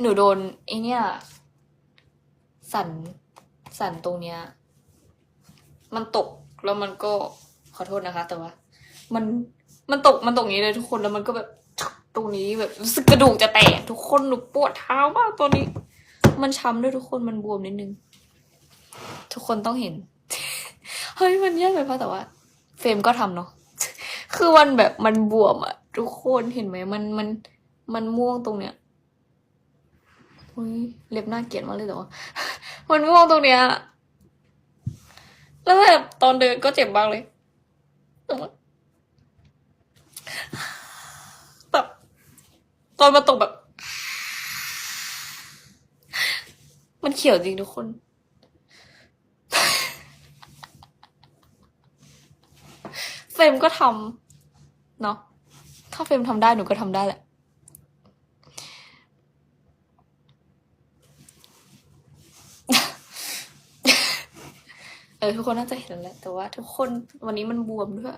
หนูโดนไอเนี่ย สันสันตรงเนี้ย มันตกแล้วมันก็ขอโทษนะคะ แต่ว่า มันมันตกมันตกอย่างนี้เลยทุกคนแล้วมันก็แบบตรงนี้แบบรู้สึกกระดูกจะแตกทุกคนหนูปวดเท้ามากตอนนี้ มันช้ำด้วยทุกคนมันบวมนิดนึง ทุกคนต้องเห็น เฮ้ยมันแย่ไปปะแต่ว่า เฟรมก็ทำเนาะคือมันแบบมันบวมอะทุกคนเห็นไหมมันมันมันม่วงตรงเนี้ย อุ้ยเล็บน่าเกลียดมากเลยแต่ว่ามันม่วงตรงเนี้ยแล้วแบบตอนเดินก็เจ็บมากเลยแต่แบบตอนมาตกแบบ มันเขียวจริงทุกคนเฟรมก็ทำเนาะถ้าเฟรมทำได้หนูก็ทำได้แหละ เออทุกคนน่าจะเห็นแล้วแหละแต่ว่า ทุกคนวันนี้มันบวมด้วย